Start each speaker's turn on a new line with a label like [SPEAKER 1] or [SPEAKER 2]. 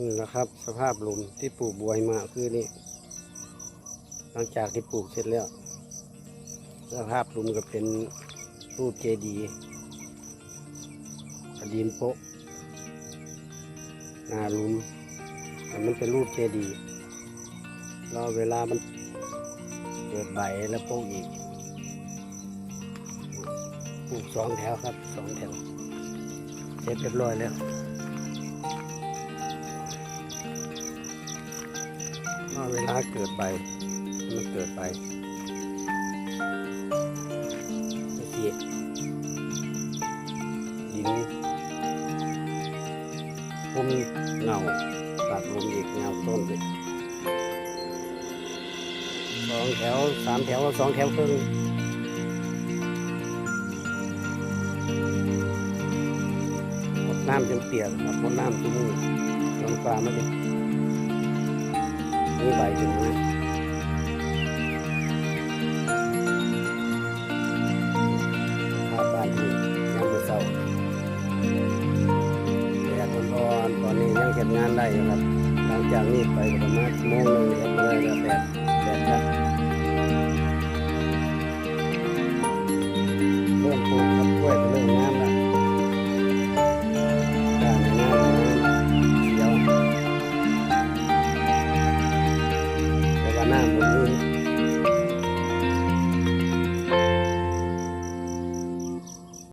[SPEAKER 1] นี่นะครับ สภาพหลุมที่ปลูกบัวหิมะคือนี่ หลังจากที่ปลูกเสร็จแล้ว สภาพหลุมก็เป็นรูปเจดีย์ดินโปะนาลุมแต่มันเป็นรูปเจดีย์รอเวลามันเกิดใบแล้วโป๊ะอีกปลูกสองแถวครับสองแถวเสร็จเรียบร้อยแล้ว รอเวลาเกิดใบมันเกิดใบเมื่อกี้ดินพุ่มเงาตัดลมอีกเงาต้นเลยสองแถวสามแถวสองแถวครึ่งหมดน้ำจนเปียกครับหมดน้ำจนมือลงฟ้าไม่ได้ มีใบถึงไหมภาพบ้านที่ยังเป็นเศร้าแดดร้อนๆตอนนี้ยังเก็บงานได้อยู่ครับ หลังจากนี้ไปประมาณชั่วโมงหนึ่งเรียบร้อยแล้ว